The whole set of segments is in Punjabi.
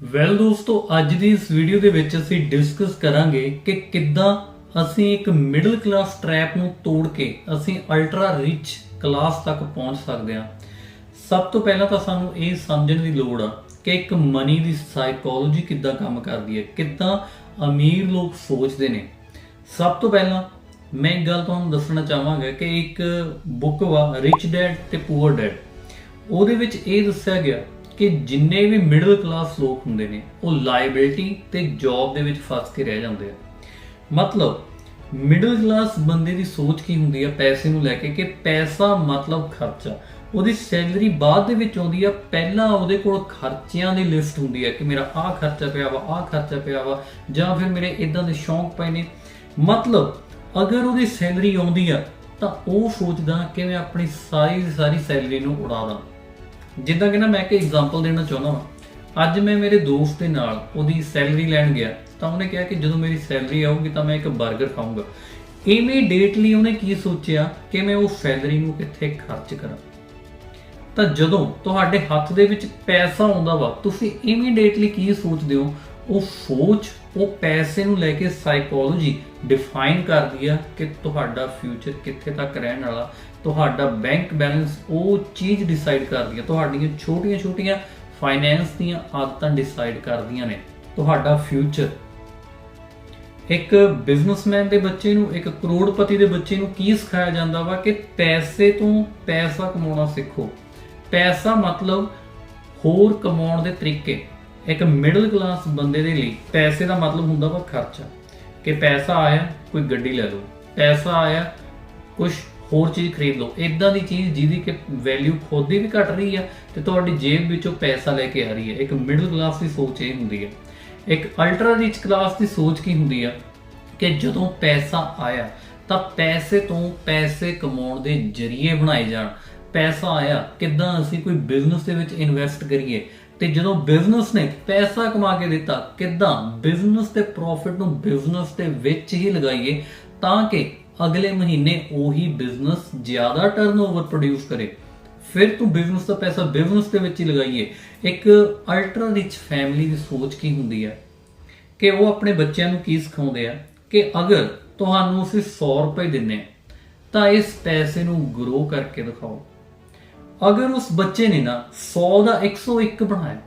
ਵੈਲ ਦੋਸਤੋ, ਅੱਜ ਦੀ ਇਸ ਵੀਡੀਓ ਦੇ ਵਿੱਚ ਅਸੀਂ ਡਿਸਕਸ ਕਰਾਂਗੇ ਕਿ ਕਿੱਦਾਂ ਅਸੀਂ ਇੱਕ ਮਿਡਲ ਕਲਾਸ ਟਰੈਪ ਨੂੰ ਤੋੜ ਕੇ ਅਸੀਂ ਅਲਟਰਾ ਰਿਚ ਕਲਾਸ ਤੱਕ ਪਹੁੰਚ ਸਕਦੇ ਹਾਂ। ਸਭ ਤੋਂ ਪਹਿਲਾਂ ਤਾਂ ਸਾਨੂੰ ਇਹ ਸਮਝਣ ਦੀ ਲੋੜ ਆ ਕਿ ਇੱਕ ਮਨੀ ਦੀ ਸਾਈਕੋਲੋਜੀ ਕਿੱਦਾਂ ਕੰਮ ਕਰਦੀ ਹੈ, ਕਿੱਦਾਂ ਅਮੀਰ ਲੋਕ ਸੋਚਦੇ ਨੇ। ਸਭ ਤੋਂ ਪਹਿਲਾਂ ਮੈਂ ਇੱਕ ਗੱਲ ਤੁਹਾਨੂੰ ਦੱਸਣਾ ਚਾਹਾਂਗਾ ਕਿ ਇੱਕ ਬੁੱਕ ਵਾ ਰਿਚ ਡੈਡ ਤੇ ਪੂਅਰ ਡੈਡ ਉਹਦੇ ਵਿੱਚ ਇਹ ਦੱਸਿਆ ਗਿਆ ਕਿ ਜਿੰਨੇ ਵੀ ਮਿਡਲ ਕਲਾਸ ਲੋਕ ਹੁੰਦੇ ਨੇ, ਉਹ ਲਾਇਬਿਲਟੀ ਤੇ ਜੌਬ ਦੇ ਵਿੱਚ ਫਸ ਕੇ ਰਹਿ ਜਾਂਦੇ ਆ। ਮਤਲਬ ਮਿਡਲ ਕਲਾਸ ਬੰਦੇ ਦੀ ਸੋਚ ਕੀ ਹੁੰਦੀ ਆ ਪੈਸੇ ਨੂੰ ਲੈ ਕੇ ਕਿ ਪੈਸਾ ਮਤਲਬ ਖਰਚਾ। ਉਹਦੀ ਸੈਲਰੀ ਬਾਅਦ ਦੇ ਵਿੱਚ ਆਉਂਦੀ ਆ, ਪਹਿਲਾਂ ਉਹਦੇ ਕੋਲ ਖਰਚਿਆਂ ਦੀ ਲਿਸਟ ਹੁੰਦੀ ਆ ਕਿ ਮੇਰਾ ਆਹ ਖਰਚਾ ਪਿਆ ਵਾ, ਆਹ ਖਰਚਾ ਪਿਆ ਵਾ, ਜਾਂ ਫਿਰ ਮੇਰੇ ਇਦਾਂ ਦੇ ਸ਼ੌਂਕ ਪਏ ਨੇ। ਮਤਲਬ, ਅਗਰ ਉਹਦੀ ਸੈਲਰੀ ਆਉਂਦੀ ਆ, ਤਾਂ ਉਹ ਸੋਚਦਾ ਕਿ ਮੈਂ ਆਪਣੀ ਸਾਰੀ ਦੀ ਸਾਰੀ ਸੈਲਰੀ ਨੂੰ ਉਡਾ ਦਾਂ। ਜਿੱਦਾਂ ਕਿ ਨਾ ਮੈਂ ਇੱਕ ਐਗਜ਼ਾਮਪਲ ਦੇਣਾ ਚਾਹੁੰਦਾ ਹਾਂ ਅੱਜ ਮੈਂ ਮੇਰੇ ਦੋਸਤ ਦੇ ਨਾਲ ਉਹਦੀ ਸੈਲਰੀ ਲੈਣ ਗਿਆ, ਤਾਂ ਉਹਨੇ ਕਿਹਾ ਕਿ ਜਦੋਂ ਮੇਰੀ ਸੈਲਰੀ ਆਊਗੀ ਤਾਂ ਮੈਂ ਇੱਕ 버ਗਰ ਖਾਊਂਗਾ। ਇਮੀਡੀਏਟਲੀ ਉਹਨੇ ਕੀ ਸੋਚਿਆ ਕਿ ਮੈਂ ਉਹ ਸੈਲਰੀ ਨੂੰ ਕਿੱਥੇ ਖਰਚ ਕਰਾਂ। ਤਾਂ ਜਦੋਂ ਤੁਹਾਡੇ ਹੱਥ ਦੇ ਵਿੱਚ ਪੈਸਾ ਆਉਂਦਾ ਵਾ, ਤੁਸੀਂ ਇਮੀਡੀਏਟਲੀ ਕੀ ਸੋਚਦੇ ਹੋ? ਉਹ ਸੋਚ, ਉਹ ਪੈਸੇ ਨੂੰ ਲੈ ਕੇ ਸਾਈਕੋਲੋਜੀ ਡਿਫਾਈਨ ਕਰਦੀ ਆ ਕਿ ਤੁਹਾਡਾ ਫਿਊਚਰ ਕਿੱਥੇ ਤੱਕ ਰਹਿਣ ਵਾਲਾ ਤੁਹਾਡਾ ਬੈਂਕ ਬੈਲੈਂਸ ਉਹ ਚੀਜ਼ ਡਿਸਾਈਡ ਕਰਦੀ ਹੈ ਤੁਹਾਡੀਆਂ ਛੋਟੀਆਂ-ਛੋਟੀਆਂ ਫਾਈਨੈਂਸ ਦੀਆਂ ਆਦਤਾਂ ਡਿਸਾਈਡ ਕਰਦੀਆਂ ਨੇ, ਤੁਹਾਡਾ ਫਿਊਚਰ ਇੱਕ ਬਿਜ਼ਨਸਮੈਨ ਦੇ ਬੱਚੇ ਨੂੰ, ਇੱਕ ਕਰੋੜਪਤੀ ਦੇ ਬੱਚੇ ਨੂੰ ਕੀ ਸਿਖਾਇਆ ਜਾਂਦਾ ਵਾ ਕਿ ਪੈਸੇ ਤੋਂ ਪੈਸਾ ਕਮਾਉਣਾ ਸਿੱਖੋ। ਪੈਸਾ ਮਤਲਬ ਹੋਰ ਕਮਾਉਣ ਦੇ ਤਰੀਕੇ। ਇੱਕ ਮਿਡਲ ਕਲਾਸ ਬੰਦੇ ਦੇ ਲਈ ਪੈਸੇ ਦਾ ਮਤਲਬ ਹੁੰਦਾ ਵਾ ਖਰਚਾ। ਕਿ ਪੈਸਾ ਆਇਆ, ਕੋਈ ਗੱਡੀ ਲੈ ਲਓ। ਪੈਸਾ ਆਇਆ ਕੁਝ ਹੋਰ ਚੀਜ਼ ਖਰੀਦ ਲਓ। ਇਦਾਂ ਦੀ ਚੀਜ਼ ਜਿਹਦੀ ਕਿ ਵੈਲਿਊ ਖੁਦ ਹੀ ਵੀ ਘਟ ਰਹੀ ਆ ਤੇ ਤੁਹਾਡੀ ਜੇਬ ਵਿੱਚੋਂ ਪੈਸਾ ਲੈ ਕੇ ਆ ਰਹੀ ਹੈ ਇੱਕ ਮਿਡਲ ਕਲਾਸ ਦੀ ਸੋਚ ਇਹ ਹੁੰਦੀ ਹੈ ਇੱਕ ਅਲਟਰਾ ਰਿਚ ਕਲਾਸ ਦੀ ਸੋਚ ਕੀ ਹੁੰਦੀ ਆ? ਕਿ ਜਦੋਂ ਪੈਸਾ ਆਇਆ, ਤਾਂ ਪੈਸੇ ਤੋਂ ਪੈਸੇ ਕਮਾਉਣ ਦੇ ਜ਼ਰੀਏ ਬਣਾਏ ਜਾਣ। ਪੈਸਾ ਆਇਆ, ਕਿੱਦਾਂ ਅਸੀਂ ਕੋਈ ਬਿਜ਼ਨਸ ਦੇ ਵਿੱਚ ਇਨਵੈਸਟ ਕਰੀਏ? ਤੇ ਜਦੋਂ ਬਿਜ਼ਨਸ ਨੇ ਪੈਸਾ ਕਮਾ ਕੇ ਦਿੱਤਾ, ਕਿੱਦਾਂ ਬਿਜ਼ਨਸ ਤੇ ਪ੍ਰੋਫਿਟ ਨੂੰ ਬਿਜ਼ਨਸ ਦੇ ਵਿੱਚ ਹੀ ਲਗਾਈਏ, ਤਾਂ ਕਿ ਅਗਲੇ ਮਹੀਨੇ ਉਹੀ ਬਿਜ਼ਨਸ ਜ਼ਿਆਦਾ ਟਰਨਓਵਰ ਪ੍ਰੋਡਿਊਸ ਕਰੇ। ਫਿਰ ਤੂੰ ਬਿਜ਼ਨਸ ਦਾ ਪੈਸਾ ਬਿਜ਼ਨਸ ਦੇ ਵਿੱਚ ਹੀ ਲਗਾਈਏ। ਇੱਕ ਅਲਟਰਾ ਰਿਚ ਫੈਮਿਲੀ ਦੀ ਸੋਚ ਕੀ ਹੁੰਦੀ ਹੈ? ਕਿ ਉਹ ਆਪਣੇ ਬੱਚਿਆਂ ਨੂੰ ਕੀ ਸਿਖਾਉਂਦੇ ਆ? ਕਿ ਅਗਰ ਤੁਹਾਨੂੰ ਅਸੀਂ 100 ਰੁਪਏ ਦਿੰਨੇ ਤਾਂ ਇਸ ਪੈਸੇ ਨੂੰ ਗਰੋ ਕਰਕੇ ਦਿਖਾਓ। ਅਗਰ ਉਸ ਬੱਚੇ ਨੇ ਨਾ 100 ਦਾ 101 ਬਣਾਇਆ,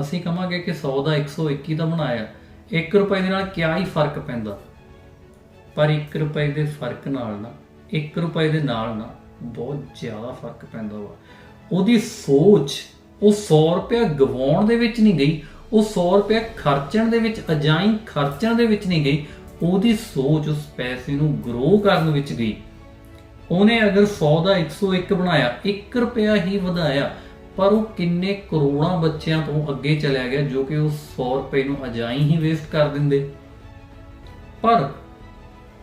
ਅਸੀਂ ਕਹਾਂਗੇ ਕਿ 100 ਦਾ 101 ਹੀ ਤਾਂ ਬਣਾਇਆ 1 ਰੁਪਏ ਦੇ ਨਾਲ ਕਿਆ ਹੀ ਫ਼ਰਕ ਪੈਂਦਾ? ਪਰ 1 ਰੁਪਏ ਦੇ ਫ਼ਰਕ ਨਾਲ ਨਾ 1 ਰੁਪਏ ਦੇ ਨਾਲ ਨਾ ਬਹੁਤ ਜ਼ਿਆਦਾ ਫ਼ਰਕ ਪੈਂਦਾ ਵਾ। ਉਹਦੀ ਸੋਚ ਉਹ 100 ਰੁਪਏ ਗਵਾਉਣ ਦੇ ਵਿੱਚ ਨਹੀਂ ਗਈ, ਉਹ 100 ਰੁਪਏ ਖਰਚਣ ਦੇ ਵਿੱਚ ਅਜਾਈ ਖਰਚਣ ਦੇ ਵਿੱਚ ਨਹੀਂ ਗਈ, ਉਹਦੀ ਸੋਚ ਉਸ ਪੈਸੇ ਨੂੰ ਗਰੋ ਕਰਨ ਵਿੱਚ ਗਈ। ਉਹਨੇ ਅਗਰ 100 ਦਾ 101 ਬਣਾਇਆ 1 ਰੁਪਿਆ ਹੀ ਵਧਾਇਆ, ਪਰ ਉਹ ਕਿੰਨੇ ਕਰੋੜਾਂ ਬੱਚਿਆਂ ਤੋਂ ਅੱਗੇ ਚਲਿਆ ਗਿਆ ਜੋ ਕਿ ਉਹ 100 ਰੁਪਏ ਨੂੰ ਅਜਾਈ ਹੀ ਵੇਸਟ ਕਰ ਦਿੰਦੇ। ਪਰ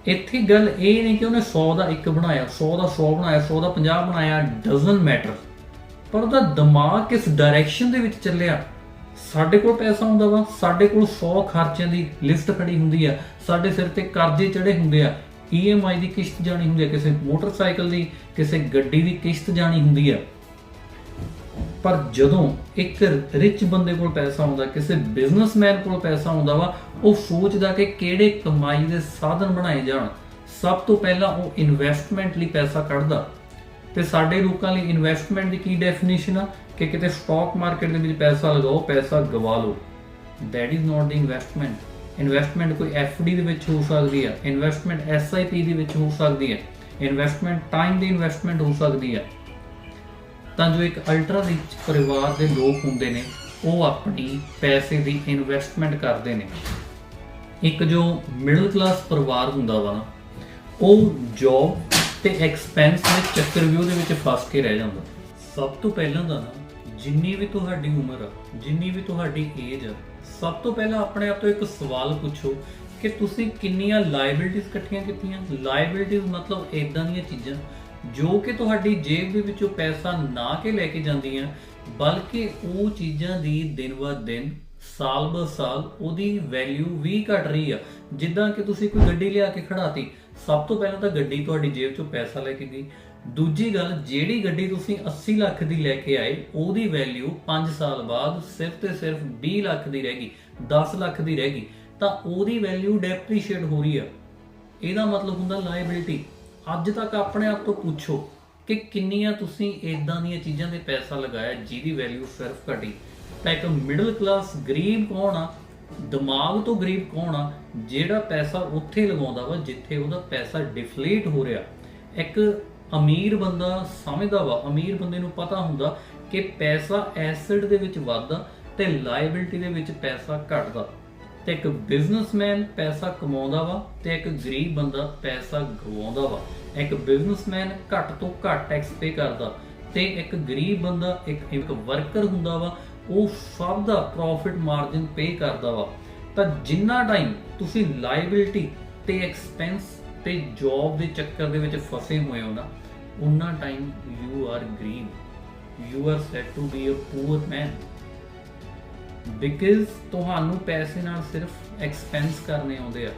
ਇੱਥੇ ਗੱਲ ਇਹ ਨਹੀਂ ਕਿ ਉਹਨੇ 100 ਦਾ 1 ਬਣਾਇਆ 100 ਦਾ 100 ਬਣਾਇਆ 100 ਦਾ 50 ਬਣਾਇਆ ਡਸਨਟ ਮੈਟਰ ਪਰ ਉਹਦਾ ਦਿਮਾਗ ਕਿਸ ਡਾਇਰੈਕਸ਼ਨ ਦੇ ਵਿੱਚ ਚੱਲਿਆ? ਸਾਡੇ ਕੋਲ ਪੈਸਾ ਹੁੰਦਾ ਵਾ, ਸਾਡੇ ਕੋਲ 100 ਖਰਚਿਆਂ ਦੀ ਲਿਸਟ ਖੜੀ ਹੁੰਦੀ ਆ, ਸਾਡੇ ਸਿਰ ਤੇ ਕਰਜ਼ੇ ਚੜੇ ਹੁੰਦੇ ਆ EMI ਦੀ ਕਿਸ਼ਤ ਜਾਣੀ ਹੁੰਦੀ ਆ, ਕਿਸੇ ਮੋਟਰਸਾਈਕਲ ਦੀ, ਕਿਸੇ ਗੱਡੀ ਦੀ ਕਿਸ਼ਤ ਜਾਣੀ ਹੁੰਦੀ ਆ। ਪਰ ਜਦੋਂ ਇੱਕ ਰਿਚ ਬੰਦੇ ਕੋਲ ਪੈਸਾ ਹੁੰਦਾ, ਕਿਸੇ ਬਿਜ਼ਨਸਮੈਨ ਕੋਲ ਪੈਸਾ ਹੁੰਦਾ ਵਾ, ਉਹ ਸੋਚਦਾ ਕਿ ਕਿਹੜੇ ਕਮਾਈ ਦੇ ਸਾਧਨ ਬਣਾਏ ਜਾਣ। ਸਭ ਤੋਂ ਪਹਿਲਾਂ ਉਹ ਇਨਵੈਸਟਮੈਂਟ ਲਈ ਪੈਸਾ ਕੱਢਦਾ। ਤੇ ਸਾਡੇ ਲੋਕਾਂ ਲਈ ਇਨਵੈਸਟਮੈਂਟ ਦੀ ਕੀ ਡੈਫੀਨੇਸ਼ਨ ਆ? ਕਿ ਕਿਤੇ ਸਟਾਕ ਮਾਰਕੀਟ ਦੇ ਵਿੱਚ ਪੈਸਾ ਲਗਾਓ, ਪੈਸਾ ਗਵਾ ਲਓ। That is not the investment investment ਕੋਈ FD ਦੇ ਵਿੱਚ ਹੋ ਸਕਦੀ ਹੈ ਇਨਵੈਸਟਮੈਂਟ SIP ਦੇ ਵਿੱਚ ਹੋ ਸਕਦੀ ਹੈ ਇਨਵੈਸਟਮੈਂਟ ਟਾਈਮ ਦੀ ਇਨਵੈਸਟਮੈਂਟ ਹੋ ਸਕਦੀ ਹੈ ਤਾਂ ਜੋ ਇੱਕ ਅਲਟਰਾ ਰਿਚ ਪਰਿਵਾਰ ਦੇ ਲੋਕ ਹੁੰਦੇ ਨੇ, ਉਹ ਆਪਣੀ ਪੈਸੇ ਦੀ ਇਨਵੈਸਟਮੈਂਟ ਕਰਦੇ ਨੇ। ਇੱਕ ਜੋ ਮਿਡਲ ਕਲਾਸ ਪਰਿਵਾਰ ਹੁੰਦਾ ਵਾ ਨਾ ਉਹ ਜੌਬ ਤੇ ਐਕਸਪੈਂਸ ਦੇ ਚੱਕਰਵਿਊਹ ਦੇ ਵਿੱਚ ਫਸ ਕੇ ਰਹਿ ਜਾਂਦਾ। ਸਭ ਤੋਂ ਪਹਿਲਾਂ ਤਾਂ ਨਾ, ਜਿੰਨੀ ਵੀ ਤੁਹਾਡੀ ਉਮਰ ਆ, ਜਿੰਨੀ ਵੀ ਤੁਹਾਡੀ ਏਜ ਆ, ਸਭ ਤੋਂ ਪਹਿਲਾਂ ਆਪਣੇ ਆਪ ਤੋਂ ਇੱਕ ਸਵਾਲ ਪੁੱਛੋ ਕਿ ਤੁਸੀਂ ਕਿੰਨੀਆਂ ਲਾਇਬਿਲਿਟੀਆਂ ਇਕੱਠੀਆਂ ਕੀਤੀਆਂ? ਲਾਇਬਿਲਿਟੀਆਂ ਮਤਲਬ ਇਦਾਂ ਦੀਆਂ ਚੀਜ਼ਾਂ ਜੋ ਕਿ ਤੁਹਾਡੀ ਜੇਬ ਦੇ ਵਿੱਚੋਂ ਪੈਸਾ ਨਾ ਕੇ ਲੈ ਕੇ ਜਾਂਦੀਆਂ, ਬਲਕਿ ਉਹ ਚੀਜ਼ਾਂ ਦੀ ਦਿਨ ਬਾ ਦਿਨ, ਸਾਲ ਬਾ ਸਾਲ ਉਹਦੀ ਵੈਲਿਊ ਵੀ ਘਟ ਰਹੀ ਆ। ਜਿੱਦਾਂ ਕਿ ਤੁਸੀਂ ਕੋਈ ਗੱਡੀ ਲਿਆ ਕੇ ਖੜਾਤੀ ਸਭ ਤੋਂ ਪਹਿਲਾਂ ਤਾਂ ਗੱਡੀ ਤੁਹਾਡੀ ਜੇਬ ਚੋਂ ਪੈਸਾ ਲੈ ਕੇ ਗਈ। ਦੂਜੀ ਗੱਲ, ਜਿਹੜੀ ਗੱਡੀ ਤੁਸੀਂ 80 ਲੱਖ ਦੀ ਲੈ ਕੇ ਆਏ, ਉਹਦੀ ਵੈਲਿਊ 5 ਸਾਲ ਬਾਅਦ ਸਿਰਫ ਤੇ ਸਿਰਫ 20 ਲੱਖ ਦੀ ਰਹਿ ਗਈ 10 ਲੱਖ ਦੀ ਰਹਿ ਗਈ। ਤਾਂ ਉਹਦੀ ਵੈਲਿਊ ਡੈਪਰੀਸ਼ੀਏਟ ਹੋ ਰਹੀ ਆ। ਇਹਦਾ ਮਤਲਬ ਹੁੰਦਾ ਲਾਇਬਿਲਿਟੀ ਅੱਜ ਤੱਕ ਆਪਣੇ ਆਪ ਤੋਂ ਪੁੱਛੋ ਕਿ ਕਿੰਨੀਆਂ ਤੁਸੀਂ ਇਦਾਂ ਦੀਆਂ ਚੀਜ਼ਾਂ ਤੇ ਪੈਸਾ ਲਗਾਇਆ ਜਿਹਦੀ ਵੈਲਿਊ ਸਿਰਫ ਘਟੀ ਤਾਂ ਇੱਕ ਮਿਡਲ ਕਲਾਸ ਗਰੀਬ ਕੌਣ ਆ? ਦਿਮਾਗ ਤੋਂ ਗਰੀਬ ਕੌਣ ਆ? ਜਿਹੜਾ ਪੈਸਾ ਉੱਥੇ ਲਗਾਉਂਦਾ ਵਾ ਜਿੱਥੇ ਉਹਦਾ ਪੈਸਾ ਡਿਫਲੇਟ ਹੋ ਰਿਹਾ। ਇੱਕ ਅਮੀਰ ਬੰਦਾ ਸਮਝਦਾ ਵਾ, ਅਮੀਰ ਬੰਦੇ ਨੂੰ ਪਤਾ ਹੁੰਦਾ ਕਿ ਪੈਸਾ ਐਸਿਡ ਦੇ ਵਿੱਚ ਵੱਧਦਾ ਤੇ ਲਾਇਬਿਲਟੀ ਦੇ ਵਿੱਚ ਪੈਸਾ ਘਟਦਾ। ਤੇ ਇੱਕ ਬਿਜ਼ਨਸਮੈਨ ਪੈਸਾ ਕਮਾਉਂਦਾ ਵਾ ਤੇ ਇੱਕ ਗਰੀਬ ਬੰਦਾ ਪੈਸਾ ਗਵਾਉਂਦਾ ਵਾ। ਇੱਕ ਬਿਜ਼ਨਸਮੈਨ ਘੱਟ ਤੋਂ ਘੱਟ ਟੈਕਸ ਪੇ ਕਰਦਾ ਤੇ ਇੱਕ ਗਰੀਬ ਬੰਦਾ ਇੱਕ ਇੱਕ ਵਰਕਰ ਹੁੰਦਾ ਵਾ, ਉਹ ਸਭ ਦਾ ਪ੍ਰੋਫਿਟ ਮਾਰਜਨ ਪੇ ਕਰਦਾ ਵਾ। ਤਾਂ ਜਿੰਨਾ ਟਾਈਮ ਤੁਸੀਂ ਲਾਇਬਿਲਿਟੀ ਤੇ ਐਕਸਪੈਂਸ ਤੇ ਜੌਬ ਦੇ ਚੱਕਰ ਦੇ ਵਿੱਚ ਫਸੇ ਹੋਏ ਹੋ ਨਾ ਉਨਾ ਟਾਈਮ ਯੂ ਆਰ ਗਰੀਬ you are set to be a poor man because ਤੁਹਾਨੂੰ ਪੈਸੇ ਨਾਲ ਸਿਰਫ ਐਕਸਪੈਂਸ ਕਰਨੇ ਆਉਂਦੇ ਆ।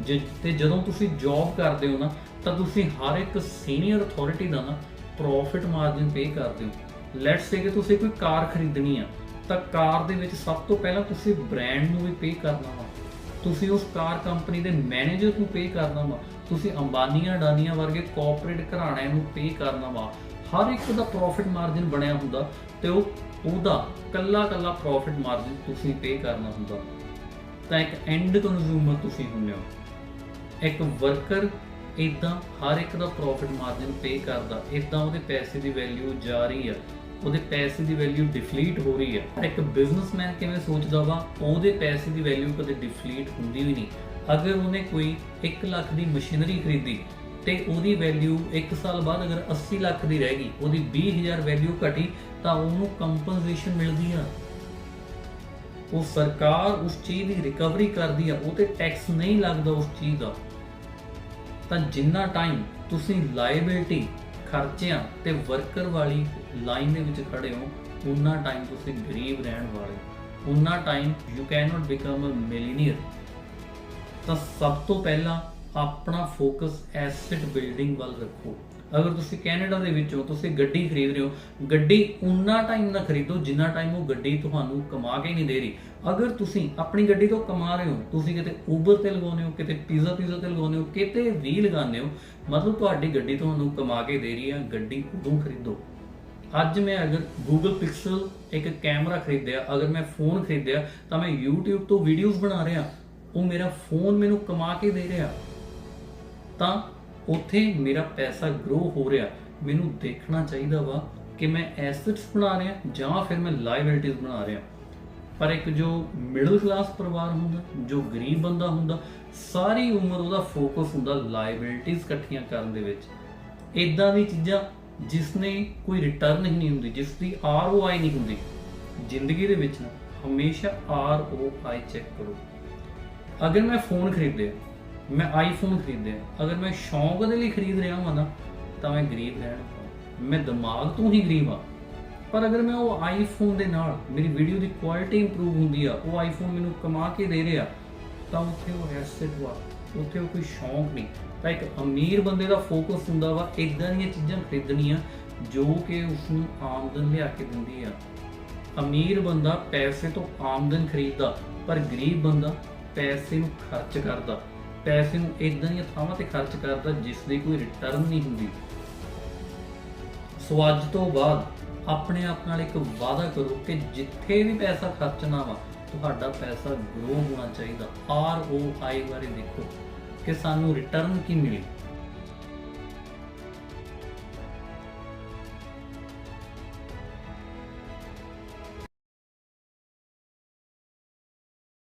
ਜੇ- ਤੇ ਜਦੋਂ ਤੁਸੀਂ ਜੌਬ ਕਰਦੇ ਹੋ ਨਾ, ਤਾਂ ਤੁਸੀਂ ਹਰ ਇੱਕ ਸੀਨੀਅਰ ਅਥਾਰਟੀ ਦਾ ਨਾ ਪ੍ਰੋਫਿਟ ਮਾਰਜਨ ਪੇ ਕਰਦੇ ਹੋ। ਲੈਟਸ ਸੇ ਕਿ ਤੁਸੀਂ ਕੋਈ ਕਾਰ ਖਰੀਦਣੀ ਆ, ਤਾਂ ਕਾਰ ਦੇ ਵਿੱਚ ਸਭ ਤੋਂ ਪਹਿਲਾਂ ਤੁਸੀਂ ਬ੍ਰਾਂਡ ਨੂੰ ਵੀ ਪੇ ਕਰਨਾ ਵਾ। ਤੁਸੀਂ ਉਸ ਕਾਰ ਕੰਪਨੀ ਦੇ ਮੈਨੇਜਰ ਨੂੰ ਪੇ ਕਰਨਾ ਵਾ। ਤੁਸੀਂ ਅੰਬਾਨੀਆਂ ਡਾਨੀਆਂ ਵਰਗੇ ਕਾਰਪੋਰੇਟ ਘਰਾਣਿਆਂ ਨੂੰ ਪੇ ਕਰਨਾ ਵਾ। ਹਰ ਇੱਕ ਦਾ ਪ੍ਰੋਫਿਟ ਮਾਰਜਨ ਬਣਿਆ ਹੁੰਦਾ ਤੇ ਉਹ ਉਹਦਾ ਕੱਲਾ ਕੱਲਾ ਪ੍ਰੋਫਿਟ ਮਾਰਜਨ ਤੁਸੀਂ ਪੇ ਕਰਨਾ ਹੁੰਦਾ। ਤਾਂ ਇੱਕ ਐਂਡ ਕੰਜ਼ਿਊਮਰ ਤੁਸੀਂ ਹੁੰਦੇ ਹੋ। ਇੱਕ ਵਰਕਰ ਇਦਾਂ ਹਰ ਇੱਕ ਦਾ ਪ੍ਰੋਫਿਟ ਮਾਰਜਨ ਪੇ ਕਰਦਾ। ਇਦਾਂ ਉਹਦੇ ਪੈਸੇ ਦੀ ਵੈਲਿਊ ਜਾ ਰਹੀ ਆ। ਉਹਦੇ ਪੈਸੇ ਦੀ ਵੈਲਿਊ ਡਿਫਲੀਟ ਹੋ ਰਹੀ ਆ। ਇੱਕ ਬਿਜ਼ਨਸਮੈਨ ਕਿਵੇਂ ਸੋਚਦਾ ਵਾ, ਉਹਦੇ ਪੈਸੇ ਦੀ ਵੈਲਿਊ ਕਦੇ ਡਿਫਲੀਟ ਹੁੰਦੀ ਵੀ ਨਹੀਂ। ਅਗਰ ਉਹਨੇ ਕੋਈ 1 ਲੱਖ ਦੀ ਮਸ਼ੀਨਰੀ ਖਰੀਦੀ ਤੇ ਉਹਦੀ ਵੈਲਿਊ 1 ਸਾਲ ਬਾਅਦ ਅਗਰ 80 ਲੱਖ ਦੀ ਰਹਿ ਗਈ, ਉਹਦੀ 20000 ਵੈਲਿਊ ਘਟੀ, ਤਾਂ ਉਹਨੂੰ ਕੰਪਨਸੇਸ਼ਨ ਮਿਲਦੀ ਆ। ਉਹ ਸਰਕਾਰ ਉਸ ਚੀਜ਼ ਦੀ ਰਿਕਵਰੀ ਕਰਦੀ ਆ, ਉਹ ਤੇ ਟੈਕਸ ਨਹੀਂ ਲੱਗਦਾ ਉਸ ਚੀਜ਼ ਦਾ। ਤਾਂ ਜਿੰਨਾ ਟਾਈਮ ਤੁਸੀਂ ਲਾਇਬਿਲਟੀ ਖਰਚਿਆਂ ਤੇ ਵਰਕਰ ਵਾਲੀ ਲਾਈਨ ਦੇ ਵਿੱਚ ਖੜੇ ਹੋ, ਉਨਾ ਟਾਈਮ ਤੁਸੀਂ ਗਰੀਬ ਰਹਿਣ ਵਾਲੇ ਹੋ। ਉਨਾ time you can not become a millionaire ਤਾਂ ਸਭ ਤੋਂ ਪਹਿਲਾਂ ਆਪਣਾ ਫੋਕਸ ਐਸੈਟ ਬਿਲਡਿੰਗ ਵੱਲ ਰੱਖੋ। ਅਗਰ ਤੁਸੀਂ ਕੈਨੇਡਾ ਦੇ ਵਿੱਚ ਹੋ, ਤੁਸੀਂ ਗੱਡੀ ਖਰੀਦ ਰਹੇ ਹੋ, ਗੱਡੀ ਉਨਾ ਟਾਈਮ ਨਾ ਖਰੀਦੋ ਜਿੰਨਾ ਟਾਈਮ ਉਹ ਗੱਡੀ ਤੁਹਾਨੂੰ ਕਮਾ ਕੇ ਨਹੀਂ ਦੇ ਰਹੀ। ਅਗਰ ਤੁਸੀਂ ਆਪਣੀ ਗੱਡੀ ਤੋਂ ਕਮਾ ਰਹੇ ਹੋ, ਤੁਸੀਂ ਕਿਤੇ ਉਬਰ ਤੇ ਲਗਾਉਂਦੇ ਹੋ, ਕਿਤੇ ਪੀਜ਼ਾ ਪੀਜ਼ਾ ਤੇ ਲਗਾਉਂਦੇ ਹੋ, ਕਿਤੇ ਵੀ ਲਗਾਉਂਦੇ ਹੋ, ਮਤਲਬ ਤੁਹਾਡੀ ਗੱਡੀ ਤੁਹਾਨੂੰ ਕਮਾ ਕੇ ਦੇ ਰਹੀ ਹੈ, ਗੱਡੀ ਉਦੋਂ ਖਰੀਦੋ। ਅੱਜ ਮੈਂ ਅਗਰ Google Pixel ਇੱਕ ਕੈਮਰਾ ਖਰੀਦਿਆ, ਅਗਰ ਮੈਂ ਫੋਨ ਖਰੀਦਿਆ, ਤਾਂ ਮੈਂ YouTube ਤੋਂ ਵੀਡੀਓਜ਼ ਬਣਾ ਰਿਹਾ। ਉਹ ਮੇਰਾ ਫੋਨ ਮੈਨੂੰ ਕਮਾ ਕੇ ਦੇ ਰਿਹਾ। ਤਾਂ ਉੱਥੇ ਮੇਰਾ ਪੈਸਾ ਗਰੋ ਹੋ ਰਿਹਾ। ਮੈਨੂੰ ਦੇਖਣਾ ਚਾਹੀਦਾ ਵਾ ਕਿ ਮੈਂ ਐਸੈਟਸ ਬਣਾ ਰਿਹਾ ਜਾਂ ਫਿਰ ਮੈਂ ਲਾਇਬਿਲਿਟੀਜ਼ ਬਣਾ ਰਿਹਾ। ਪਰ ਇੱਕ ਜੋ ਮਿਡਲ ਕਲਾਸ ਪਰਿਵਾਰ ਹੁੰਦਾ, ਜੋ ਗਰੀਬ ਬੰਦਾ ਹੁੰਦਾ, ਸਾਰੀ ਉਮਰ ਉਹਦਾ ਫੋਕਸ ਹੁੰਦਾ ਲਾਇਬਿਲਿਟੀਜ਼ ਇਕੱਠੀਆਂ ਕਰਨ ਦੇ ਵਿੱਚ। ਇਦਾਂ ਦੀ ਚੀਜ਼ਾਂ ਜਿਸ ਨੇ ਕੋਈ ਰਿਟਰਨ ਹੀ ਨਹੀਂ ਹੁੰਦੀ ਜਿਸ ਦੀ ਆਰਓਆਈ ਨਹੀਂ ਹੁੰਦੀ। ਜ਼ਿੰਦਗੀ ਦੇ ਵਿੱਚ ਨਾ, ਹਮੇਸ਼ਾ ਆਰਓਆਈ ਚੈੱਕ ਕਰੋ। ਅਗਰ ਮੈਂ ਫੋਨ ਖਰੀਦਿਆ ਮੈਂ ਆਈਫੋਨ ਖਰੀਦਿਆ। ਅਗਰ ਮੈਂ ਸ਼ੌਂਕ ਦੇ ਲਈ ਖਰੀਦ ਰਿਹਾ ਹਾਂ ਨਾ, ਤਾਂ ਮੈਂ ਗਰੀਬ ਰਹਿਣ ਮੈਂ ਦਿਮਾਗ ਤੋਂ ਹੀ ਗਰੀਬ ਆ ਪਰ ਅਗਰ ਮੈਂ ਉਹ ਆਈਫੋਨ ਦੇ ਨਾਲ ਮੇਰੀ ਵੀਡੀਓ ਦੀ ਕੁਆਲਿਟੀ ਇੰਪਰੂਵ ਹੁੰਦੀ ਆ, ਉਹ ਆਈਫੋਨ ਮੈਨੂੰ ਕਮਾ ਕੇ ਦੇ ਰਿਹਾ, ਤਾਂ ਉੱਥੇ ਉਹ ਐਸੈਟ ਵਾ, ਉੱਥੇ ਉਹ ਕੋਈ ਸ਼ੌਂਕ ਨਹੀਂ। ਤਾਂ ਇੱਕ ਅਮੀਰ ਬੰਦੇ ਦਾ ਫੋਕਸ ਹੁੰਦਾ ਵਾ ਇਦਾਂ ਦੀਆਂ ਚੀਜ਼ਾਂ ਖਰੀਦਣੀਆਂ, ਜੋ ਕਿ ਉਸ ਨੂੰ ਆਮਦਨ ਲਿਆ ਕੇ ਦਿੰਦੀ ਆ। ਅਮੀਰ ਬੰਦਾ ਪੈਸੇ ਤੋਂ ਆਮਦਨ ਖਰੀਦਦਾ, ਪਰ ਗਰੀਬ ਬੰਦਾ ਪੈਸੇ ਨੂੰ ਖਰਚ ਕਰਦਾ। ਪੈਸੇ ਨੂੰ ਇਦਾਂ ਦੀਆਂ ਥਾਵਾਂ ਤੇ ਖਰਚ ਕਰਦਾ ਜਿਸ ਦੀ ਕੋਈ ਰਿਟਰਨ ਨਹੀਂ ਹੁੰਦੀ। ਸੋ ਅੱਜ ਤੋਂ ਬਾਅਦ ਆਪਣੇ ਆਪ ਨਾਲ ਇੱਕ ਵਾਅਦਾ ਕਰੋ ਕਿ ਜਿੱਥੇ ਵੀ ਪੈਸਾ ਖਰਚਣਾ ਵਾ, ਤੁਹਾਡਾ ਪੈਸਾ ਗਰੋ ਹੋਣਾ ਚਾਹੀਦਾ। ਆਰ ਓ ਆਈ ਬਾਰੇ ਦੇਖੋ ਕਿ ਸਾਨੂੰ ਰਿਟਰਨ ਕੀ ਮਿਲੇ।